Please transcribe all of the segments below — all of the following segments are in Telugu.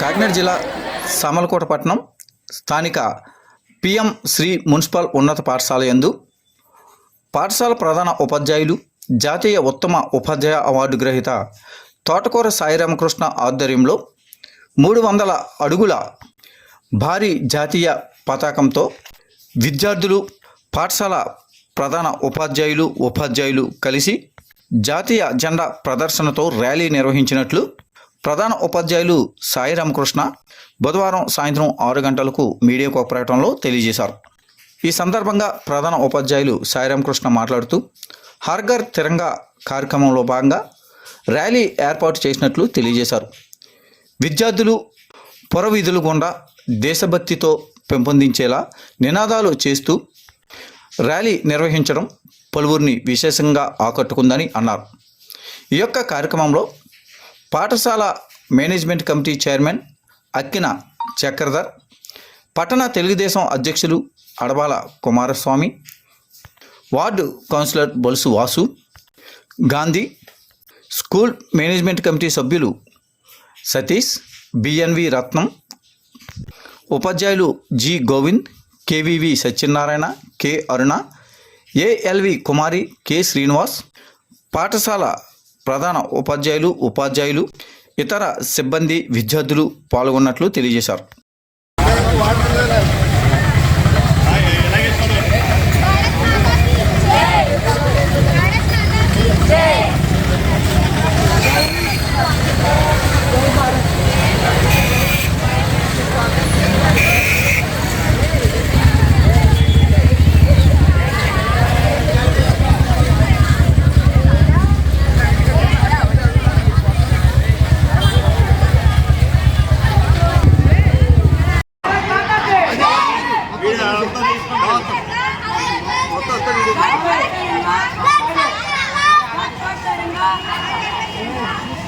కాకినాడ జిల్లా సామలకోట పట్టణం స్థానిక పిఎం శ్రీ మున్సిపల్ ఉన్నత పాఠశాల యందు పాఠశాల ప్రధాన ఉపాధ్యాయులు జాతీయ ఉత్తమ ఉపాధ్యాయ అవార్డు గ్రహీత తోటకూర సాయిరామకృష్ణ ఆధ్వర్యంలో మూడు వందల అడుగుల భారీ జాతీయ పతాకంతో విద్యార్థులు పాఠశాల ప్రధాన ఉపాధ్యాయులు ఉపాధ్యాయులు కలిసి జాతీయ జెండా ప్రదర్శనతో ర్యాలీ నిర్వహించినట్లు ప్రధాన ఉపాధ్యాయులు సాయి రామకృష్ణ బుధవారం సాయంత్రం ఆరు గంటలకు మీడియాకు ఒక ప్రకటనలో తెలియజేశారు. ఈ సందర్భంగా ప్రధాన ఉపాధ్యాయులు సాయి రామకృష్ణ మాట్లాడుతూ హర్ఘర్ తిరంగా కార్యక్రమంలో భాగంగా ర్యాలీ ఏర్పాటు చేసినట్లు తెలియజేశారు. విద్యార్థులు పొరవీధులు గుండా దేశభక్తితో పెంపొందించేలా నినాదాలు చేస్తూ ర్యాలీ నిర్వహించడం పలువురిని విశేషంగా ఆకట్టుకుందని అన్నారు. ఈ యొక్క కార్యక్రమంలో పాఠశాల management committee chairman Akkina Chakradhar పట్టణ తెలుగుదేశం అధ్యక్షులు Adabala Kumaraswamy ward councillor Bolusu Vasu Gandhi school management committee సభ్యులు సతీష్ బిఎన్వి రత్నం ఉపాధ్యాయులు G Govind KVV Satyanarayana K Aruna ALV Kumari K Srinivas పాఠశాల ప్రధాన ఉపాధ్యాయులు ఉపాధ్యాయులు ఇతర సిబ్బంది విద్యార్థులు పాల్గొన్నట్లు తెలియజేశారు.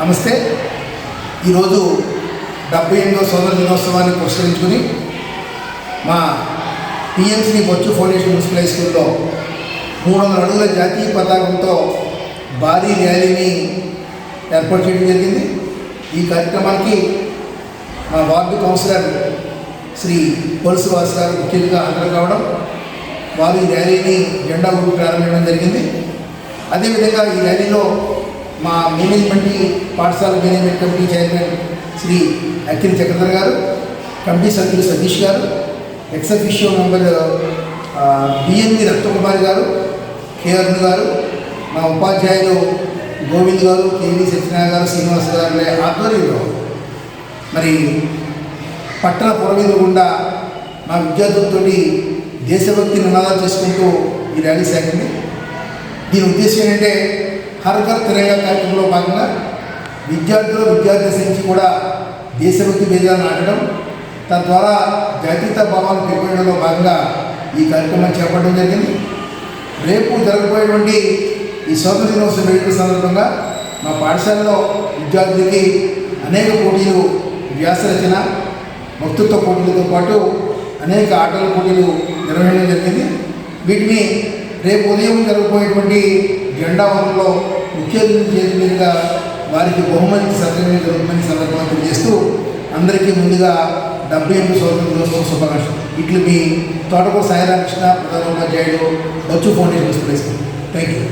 నమస్తే. ఈరోజు డెబ్బై ఎనిమిదో సోదర దినోత్సవాన్ని పురస్కరించుకుని మా పిఎంసీ బొచ్చు ఫౌండేషన్ మున్సిపల్ హై స్కూల్లో మూడు వందల అడుగుల జాతీయ పతాకంతో భారీ ర్యాలీని ఏర్పాటు చేయడం జరిగింది. ఈ కార్యక్రమానికి మా వార్డు కౌన్సిలర్ శ్రీ పొలుసు వాసు గారు ముఖ్యంగా హాజరు కావడం వారు ఈ ర్యాలీని జెండా ఊపి ప్రారంభించడం జరిగింది. అదేవిధంగా ఈ ర్యాలీలో మా మేనేజ్మెంట్ పాఠశాల management committee chairman Shri Akhil Chakradhar garu committee సభ్యులు సతీష్ గారు ఎక్సఫిషియో మెంబర్ బిఎన్వి రత్నకుమారి గారు కేఆర్ గారు మా ఉపాధ్యాయులు గోవింద్ గారు కేవీ సత్యనారాయణ గారు శ్రీనివాస్ గారు ఆధ్వర్యంలో మరి పట్టణ పురమీద గుండా మా విద్యార్థులతో దేశభక్తి నినాదాలు చేసుకుంటూ ఈ ర్యాలీ సాగింది. దీని ఉద్దేశం ఏంటంటే హర్ ఘర్ తిరంగా కార్యక్రమంలో భాగంగా విద్యార్థులు విద్యార్థి నుంచి కూడా దేశభక్తి బీజాలు నాటడం తద్వారా జాతీయత భావాలు పెంపడంలో భాగంగా ఈ కార్యక్రమం చేపట్టడం జరిగింది. రేపు జరగబోయేటువంటి ఈ స్వాతంత్ర దినోత్సవ వేడుకల సందర్భంగా మా పాఠశాలలో విద్యార్థులకి అనేక పోటీలు వ్యాసరచన వక్తృత్వ పోటీలతో పాటు అనేక ఆటల పోటీలు నిర్వహించడం జరిగింది. వీటిని రేపు ఉదయం జరగబోయేటువంటి జెండా వనంలో ముఖ్య అతిథుల వారికి బహుమతి సత్కరణ జరుగుతుందని సందర్భంగా తెలియజేస్తూ అందరికీ ముందుగా డెబ్బై ఎనిమిది స్వాతంత్ర దినోత్సవం శుభాకాంక్షలు. ఇట్లు మీ తోటకూర సాయిరామకృష్ణ ప్రధాన ఉపాధ్యాయుడు బచ్చు ఫౌండేషన్ యూ